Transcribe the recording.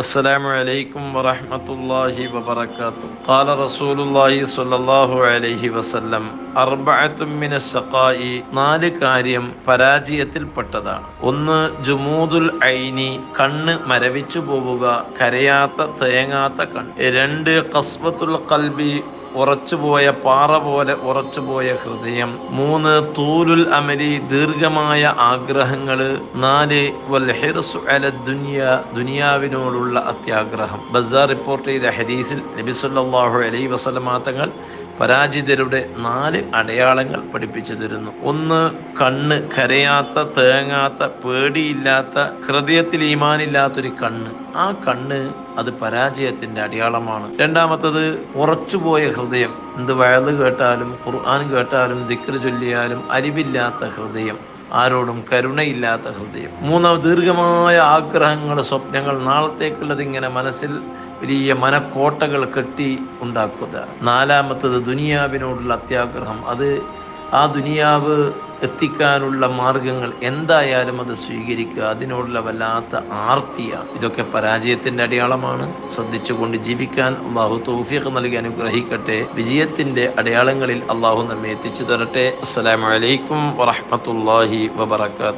السلام عليكم ورحمة الله وبركاته قال رسول الله صلى الله عليه وسلم أربعة من الشقاء നാല് കാര്യം പരാജയത്തിൽപ്പെട്ടതാണ് ഒന്ന് ജുമൂദുൽ ഐനി കണ്ണ് മരവിച്ചു പോവുക കരയാത്ത തേങ്ങാത്ത കണ്ണ് രണ്ട് കസ്വത്തുൽ കൽബി ഉറച്ചുപോയ പാറ പോലെ ഉറച്ചുപോയ ഹൃദയം. മൂന്ന് തൂലുൽ അമലി ദീർഘമായ ആഗ്രഹങ്ങൾ നാല് വൽ ഹിർസു അല ദുനിയ ദുനിയാവിനോടുള്ള അത്യാഗ്രഹം. ബസാർ റിപ്പോർട്ട് ചെയ്ത ഹദീസിൽ നബി അലൈ അലൈഹി വസല്ലമ തങ്ങൾ പരാജിതരുടെ നാല് അടയാളങ്ങൾ പഠിപ്പിച്ചു തരുന്നു ഒന്ന് കണ്ണ് കരയാത്ത തേങ്ങാത്ത പേടിയില്ലാത്ത ഹൃദയത്തിൽ ഈമാനില്ലാത്തൊരു കണ്ണ്. ആ കണ്ണ് അത് പരാജയത്തിന്റെ അടയാളമാണ്. രണ്ടാമത്തത് ഉറച്ചുപോയ ഹൃദയം. എന്ത് വയൽ കേട്ടാലും ഖുർആൻ കേട്ടാലും ദിക്ർ ചൊല്ലിയാലും അരിവില്ലാത്ത ഹൃദയം. ആരോടും കരുണയില്ലാത്ത ഹൃദയം. മൂന്നാമത് ദീർഘമായ ആഗ്രഹങ്ങൾ സ്വപ്നങ്ങൾ നാളത്തേക്കുള്ളത് ഇങ്ങനെ മനസ്സിൽ വലിയ മനക്കോട്ടകൾ കെട്ടി ഉണ്ടാക്കുക. നാലാമത്തത് ദുനിയാവിനോടുള്ള അത്യാഗ്രഹം. അത് ആ ദുനിയാവ് എത്തിക്കാനുള്ള മാർഗങ്ങൾ എന്തായാലും അത് സ്വീകരിക്കുക. അതിനോടുള്ള വല്ലാത്ത ആർത്തിയ. ഇതൊക്കെ പരാജയത്തിന്റെ അടയാളമാണ്. ശ്രദ്ധിച്ചുകൊണ്ട് ജീവിക്കാൻ അള്ളാഹു തൗഫീഖ് നൽകി അനുഗ്രഹിക്കട്ടെ. വിജയത്തിന്റെ അടയാളങ്ങളിൽ അള്ളാഹു നമ്മെ എത്തിച്ചു തരട്ടെ. അസ്സലാമലൈക്കും വറഹമത്തല്ലാഹി വബർക്കാത്തു